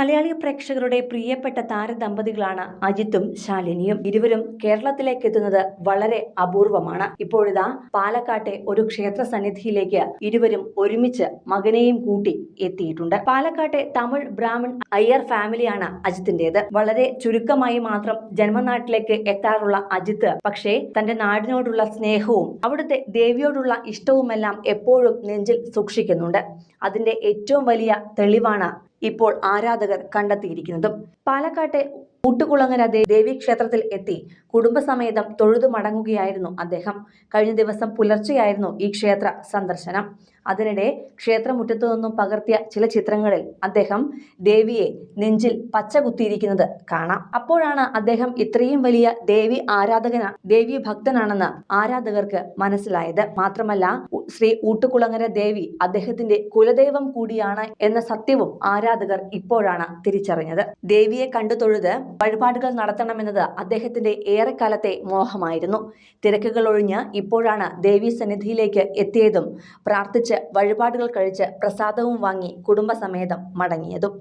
മലയാളി പ്രേക്ഷകരുടെ പ്രിയപ്പെട്ട താരദമ്പതികളാണ് അജിത്തും ശാലിനിയും. ഇരുവരും കേരളത്തിലേക്ക് എത്തുന്നത് വളരെ അപൂർവമാണ്. ഇപ്പോഴിതാ പാലക്കാട്ടെ ഒരു ക്ഷേത്ര സന്നിധിയിലേക്ക് ഇരുവരും ഒരുമിച്ച് മകനെയും കൂട്ടി എത്തിയിട്ടുണ്ട്. പാലക്കാട്ടെ തമിഴ് ബ്രാഹ്മൺ അയ്യർ ഫാമിലിയാണ് അജിത്തിന്റേത് വളരെ ചുരുക്കമായി മാത്രം ജന്മനാട്ടിലേക്ക് എത്താറുള്ള അജിത്ത് പക്ഷേ തന്റെ നാടിനോടുള്ള സ്നേഹവും അവിടുത്തെ ദേവിയോടുള്ള ഇഷ്ടവുമെല്ലാം എപ്പോഴും നെഞ്ചിൽ സൂക്ഷിക്കുന്നുണ്ട്. അതിന്റെ ഏറ്റവും വലിയ തെളിവാണ് ഇപ്പോൾ ആരാധകർ കണ്ടെത്തിയിരിക്കുന്നതും. പാലക്കാട്ടെ ഊട്ടുകുളങ്ങര ദേ- ദേവീക്ഷേത്രത്തിൽ എത്തി കുടുംബസമേതം തൊഴുതു മടങ്ങുകയായിരുന്നു അദ്ദേഹം. കഴിഞ്ഞ ദിവസം പുലർച്ചെയായിരുന്നു ഈ ക്ഷേത്ര സന്ദർശനം. അതിനിടെ ക്ഷേത്രമുറ്റത്തു നിന്നും പകർത്തിയ ചില ചിത്രങ്ങളിൽ അദ്ദേഹം ദേവിയെ നെഞ്ചിൽ പച്ച കുത്തിയിരിക്കുന്നത് കാണാം. അപ്പോഴാണ് അദ്ദേഹം ഇത്രയും വലിയ ദേവി ആരാധകന ദേവി ഭക്തനാണെന്ന് ആരാധകർക്ക് മനസ്സിലായത്. മാത്രമല്ല ശ്രീ ഊട്ടുകുളങ്ങര ദേവി അദ്ദേഹത്തിന്റെ കുലദൈവം കൂടിയാണ് എന്ന സത്യവും ആരാധകർ ഇപ്പോഴാണ് തിരിച്ചറിഞ്ഞത്. ദേവിയെ കണ്ടു തൊഴുത് വഴിപാടുകൾ നടത്തണമെന്നത് അദ്ദേഹത്തിന്റെ ഏറെക്കാലത്തെ മോഹമായിരുന്നു. തിരക്കുകൾ ഒഴിഞ്ഞ് ഇപ്പോഴാണ് ദേവി സന്നിധിയിലേക്ക് എത്തിയതും പ്രാർത്ഥിച്ച് വഴിപാടുകൾ കഴിച്ച് പ്രസാദവും വാങ്ങി കുടുംബസമേതം മടങ്ങിയതും.